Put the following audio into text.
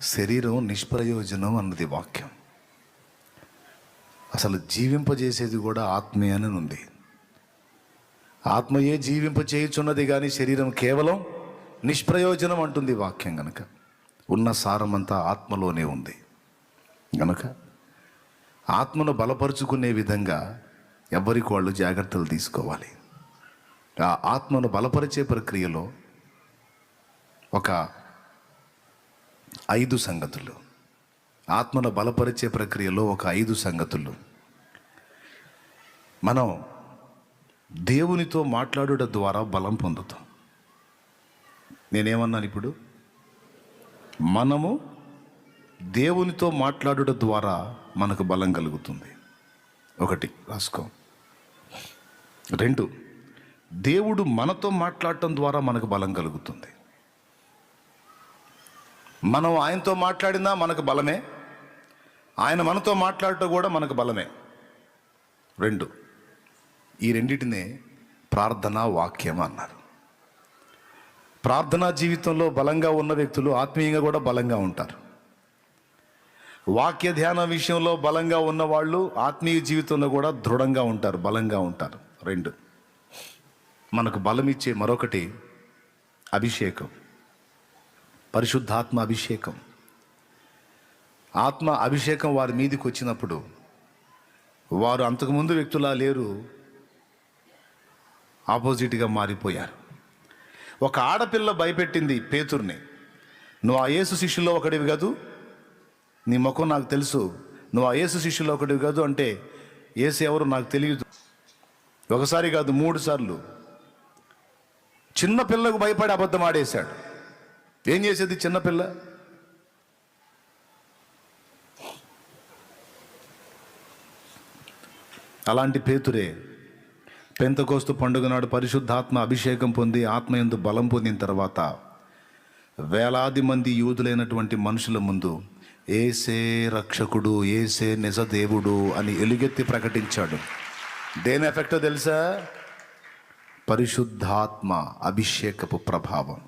శరీరం నిష్ప్రయోజనం అన్నది వాక్యం. అసలు జీవింపజేసేది కూడా ఆత్మే అని ఉంది. ఆత్మయే జీవింప చేయుచున్నది కానీ శరీరం కేవలం నిష్ప్రయోజనం అంటుంది వాక్యం గనక. ఉన్న సారమంతా ఆత్మలోనే ఉంది. గనక ఆత్మను బలపరుచుకునే విధంగా ఎవరికి వాళ్ళు జాగ్రత్తలు తీసుకోవాలి? ఆ ఆత్మను బలపరిచే ప్రక్రియలో ఒక ఐదు సంగతులు. ఆత్మను బలపరిచే ప్రక్రియలో ఒక ఐదు సంగతులు. మనం దేవునితో మాట్లాడుట ద్వారా బలం పొందుతాం. నేనేమన్నాను ఇప్పుడు? మనము దేవునితో మాట్లాడుట ద్వారా మనకు బలం కలుగుతుంది. ఒకటి రాసుకో. రెండు దేవుడు మనతో మాట్లాడటం ద్వారా మనకు బలం కలుగుతుంది. మనం ఆయనతో మాట్లాడినా మనకు బలమే. ఆయన మనతో మాట్లాడటం కూడా మనకు బలమే. రెండు ఈ రెండిటినే ప్రార్థనా వాక్యం అన్నారు. ప్రార్థనా జీవితంలో బలంగా ఉన్న వ్యక్తులు ఆత్మీయంగా కూడా బలంగా ఉంటారు. వాక్య ధ్యాన విషయంలో బలంగా ఉన్నవాళ్ళు ఆత్మీయ జీవితంలో కూడా దృఢంగా ఉంటారు బలంగా ఉంటారు. రెండు మనకు బలం ఇచ్చే మరొకటి అభిషేకం. పరిశుద్ధాత్మ అభిషేకం. ఆత్మ అభిషేకం వారి మీదకి వచ్చినప్పుడు వారు అంతకుముందు వ్యక్తులా లేరు ఆపోజిట్గా మారిపోయారు. ఒక ఆడపిల్ల భయపెట్టింది పేతుర్ని. నువ్వు ఆ యేసు శిష్యులో ఒకడివి కాదు? నీ ముఖం నాకు తెలుసు. నువ్వు ఆ యేసు శిష్యులో ఒకటివి కాదు అంటే ఏసు ఎవరు నాకు తెలియదు. ఒకసారి కాదు మూడు సార్లు. చిన్న పిల్లకు భయపడి అబద్ధం ఆడేశాడు. ఏం చేసేది చిన్నపిల్ల? అలాంటి పేతురే పెంతకోస్తు పండుగ నాడు పరిశుద్ధాత్మ అభిషేకం పొంది ఆత్మయందు బలం పొందిన తర్వాత వేలాది మంది యూదులైనటువంటి మనుషుల ముందు ఏసే రక్షకుడు ఏసే నిజదేవుడు అని ఎలుగెత్తి ప్రకటించాడు. దేని ఎఫెక్టో తెలుసా? పరిశుద్ధాత్మ అభిషేకపు ప్రభావం.